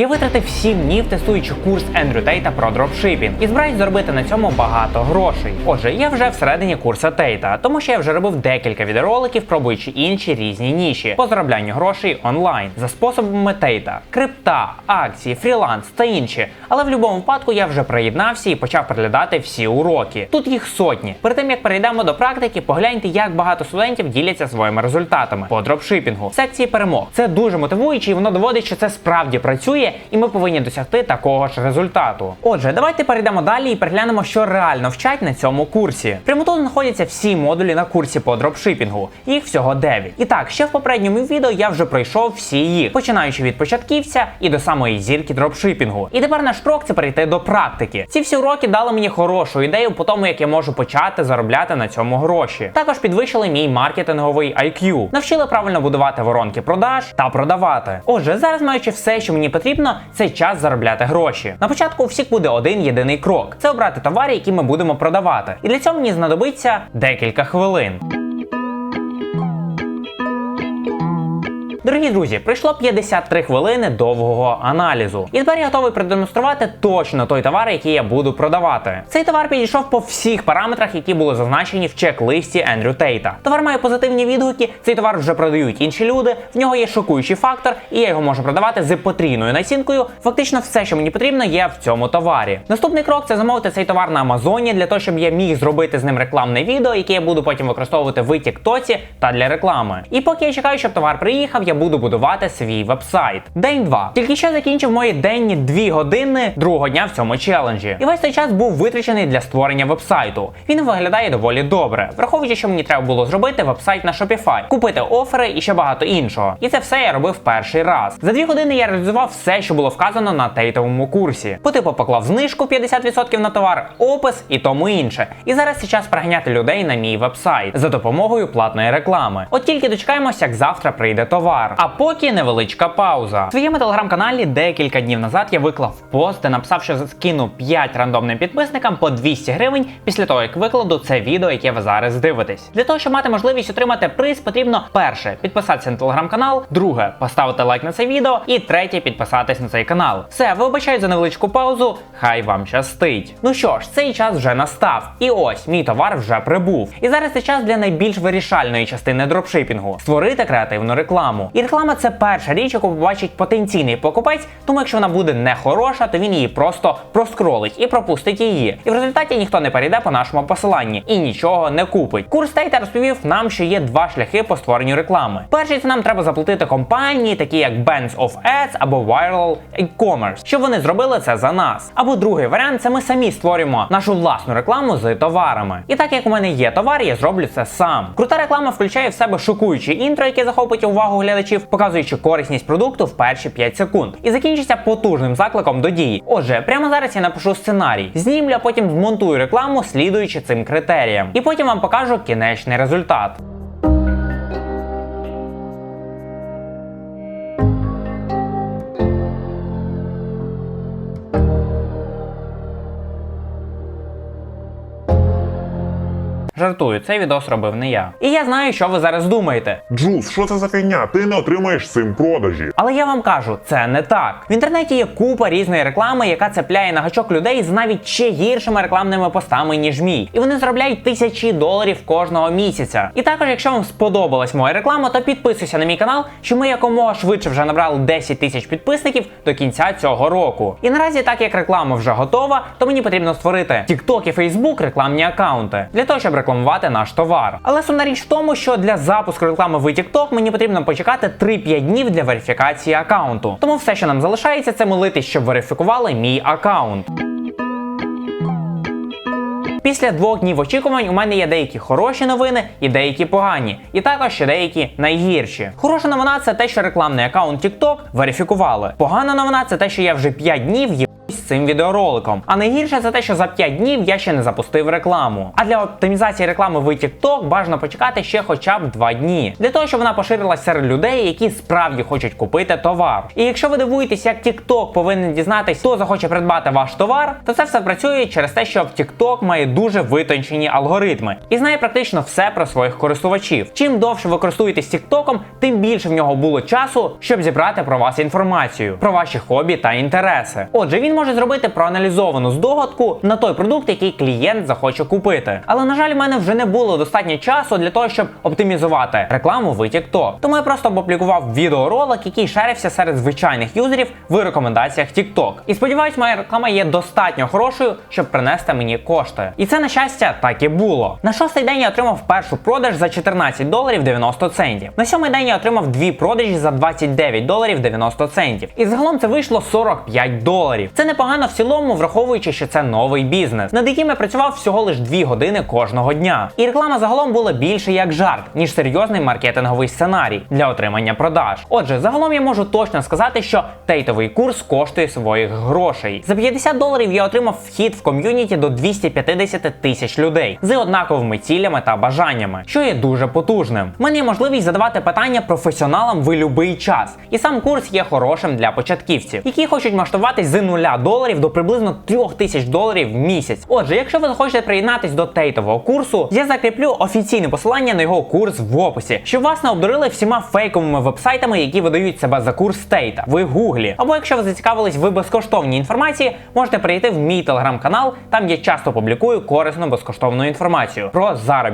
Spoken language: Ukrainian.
Я витратив 7 днів тестуючи курс Ендрю Тейта про дропшипінг і збираюсь заробити на цьому багато грошей. Отже, я вже всередині курсу Тейта, тому що я вже робив декілька відеороликів, пробуючи інші різні ніші по зароблянню грошей онлайн за способами Тейта, крипта, акції, фріланс та інші. Але в будь-якому випадку я вже приєднався і почав переглядати всі уроки. Тут їх сотні. Перед тим як перейдемо до практики, погляньте, як багато студентів діляться своїми результатами по дропшипінгу секції перемог. Це дуже мотивуюче, і воно доводить, що це справді працює, і ми повинні досягти такого ж результату. Отже, давайте перейдемо далі і переглянемо, що реально вчать на цьому курсі. Прямо тут знаходяться всі модулі на курсі по дропшипінгу. Їх всього 9. І так, ще в попередньому відео я вже пройшов всі їх, починаючи від початківця і до самої зірки дропшипінгу. І тепер наш крок це перейти до практики. Ці всі уроки дали мені хорошу ідею по тому, як я можу почати заробляти на цьому гроші. Також підвищили мій маркетинговий IQ, навчили правильно будувати воронки продаж та продавати. Отже, зараз маючи все, що мені потрібно, це час заробляти гроші. На початку у всіх буде один єдиний крок: це обрати товари, які ми будемо продавати. І для цього мені знадобиться декілька хвилин. Дорогі друзі, пройшло 53 хвилини довгого аналізу. І тепер я готовий продемонструвати точно той товар, який я буду продавати. Цей товар підійшов по всіх параметрах, які були зазначені в чек-листі Ендрю Тейта. Товар має позитивні відгуки, цей товар вже продають інші люди. В нього є шокуючий фактор, і я його можу продавати з потрійною націнкою. Фактично, все, що мені потрібно, є в цьому товарі. Наступний крок це замовити цей товар на Амазоні для того, щоб я міг зробити з ним рекламне відео, яке я буду потім використовувати в Тіктоці та для реклами. І поки я чекаю, щоб товар приїхав, я буду будувати свій вебсайт. День 2. Тільки що закінчив мої денні 2 години другого дня в цьому челенджі. І весь цей час був витрачений для створення вебсайту. Він виглядає доволі добре, враховуючи, що мені треба було зробити вебсайт на Shopify, купити офери і ще багато іншого. І це все я робив перший раз. За 2 години я реалізував все, що було вказано на тейтовому курсі. По типу поклав знижку 50% на товар, опис і тому інше. І зараз час приганяти людей на мій вебсайт за допомогою платної реклами. От тільки дочекаємося, як завтра прийде товар. А поки невеличка пауза. В своєму телеграм-каналі декілька днів назад я виклав пост, де написав, що скину 5 рандомним підписникам по 200 гривень після того, як викладу це відео, яке ви зараз дивитесь. Для того, щоб мати можливість отримати приз, потрібно перше підписатися на телеграм-канал, друге поставити лайк на це відео, і третє підписатись на цей канал. Все, вибачаю за невеличку паузу. Хай вам щастить. Ну що ж, цей час вже настав. І ось мій товар вже прибув. І зараз це час для найбільш вирішальної частини дропшипінгу створити креативну рекламу. І реклама це перша річ, яку побачить потенційний покупець, тому якщо вона буде не хороша, то він її просто проскролить і пропустить її. І в результаті ніхто не перейде по нашому посиланні і нічого не купить. Курс Тейта розповів нам, що є два шляхи по створенню реклами. Перший це нам треба заплатити компанії, такі як Bands of Ads або Viral E-Commerce, щоб вони зробили це за нас. Або другий варіант це ми самі створюємо нашу власну рекламу з товарами. І так як у мене є товар, я зроблю це сам. Крута реклама включає в себе шокуюче інтро, яке захопить увагу глядачів, показуючи корисність продукту в перші 5 секунд, і закінчиться потужним закликом до дії. Отже, прямо зараз я напишу сценарій, знімлю, а потім змонтую рекламу, слідуючи цим критеріям, і потім вам покажу кінечний результат. Жартую, цей відос робив не я. І я знаю, що ви зараз думаєте. Джуз, що це за фігня? Ти не отримаєш цим продажі. Але я вам кажу, це не так. В інтернеті є купа різної реклами, яка цепляє на гачок людей з навіть ще гіршими рекламними постами, ніж мій. І вони заробляють тисячі доларів кожного місяця. І також, якщо вам сподобалась моя реклама, то підписуйся на мій канал, що ми якомога швидше вже набрали 10 тисяч підписників до кінця цього року. І наразі, так як реклама вже готова, то мені потрібно створити TikTok і Facebook рекламні аккаунти для того, щоб рекламувати наш товар. Але сумна річ в тому, що для запуску реклами в TikTok мені потрібно почекати 3-5 днів для верифікації аккаунту. Тому все, що нам залишається, це молитись, щоб верифікували мій аккаунт. Після двох днів очікувань у мене є деякі хороші новини і деякі погані, і також ще деякі найгірші. Хороша новина це те, що рекламний аккаунт TikTok верифікували. Погана новина це те, що я вже 5 днів є з цим відеороликом. А найгірше це те, що за 5 днів я ще не запустив рекламу. А для оптимізації реклами в TikTok бажано почекати ще хоча б 2 дні, для того, щоб вона поширилась серед людей, які справді хочуть купити товар. І якщо ви дивуєтесь, як TikTok повинен дізнатись, хто захоче придбати ваш товар, то це все працює через те, що TikTok має дуже витончені алгоритми і знає практично все про своїх користувачів. Чим довше ви користуєтесь TikTok, тим більше в нього було часу, щоб зібрати про вас інформацію, про ваші хобі та інтереси. Отже, він може зробити проаналізовану здогадку на той продукт, який клієнт захоче купити. Але на жаль, в мене вже не було достатньо часу для того, щоб оптимізувати рекламу в TikTok. Тому я просто опублікував відеоролик, який шерився серед звичайних юзерів в рекомендаціях TikTok. І сподіваюсь, моя реклама є достатньо хорошою, щоб принести мені кошти. І це на щастя так і було. На шостий день я отримав першу продаж за 14 доларів 90 центів. На сьомий день я отримав дві продажі за 29 доларів 90 центів. І загалом це вийшло 45 доларів. Це непогано в цілому, враховуючи, що це новий бізнес, над яким я працював всього лиш 2 години кожного дня. І реклама загалом була більше як жарт, ніж серйозний маркетинговий сценарій для отримання продаж. Отже, загалом я можу точно сказати, що тейтовий курс коштує своїх грошей. За 50 доларів я отримав вхід в ком'юніті до 250 тисяч людей з однаковими цілями та бажаннями, що є дуже потужним. В мене є можливість задавати питання професіоналам в будь-який час. І сам курс є хорошим для початківців, які хочуть масштабуватись з 0 доларів до приблизно 3000 доларів в місяць. Отже, якщо ви захочете приєднатись до тейтового курсу, я закріплю офіційне посилання на його курс в описі, щоб вас не обдурили всіма фейковими вебсайтами, які видають себе за курс тейта. Ви гуглі. Або якщо ви зацікавились в безкоштовній інформації, можете перейти в мій телеграм-канал. Там я часто публікую корисну безкоштовну інформацію про заробіток.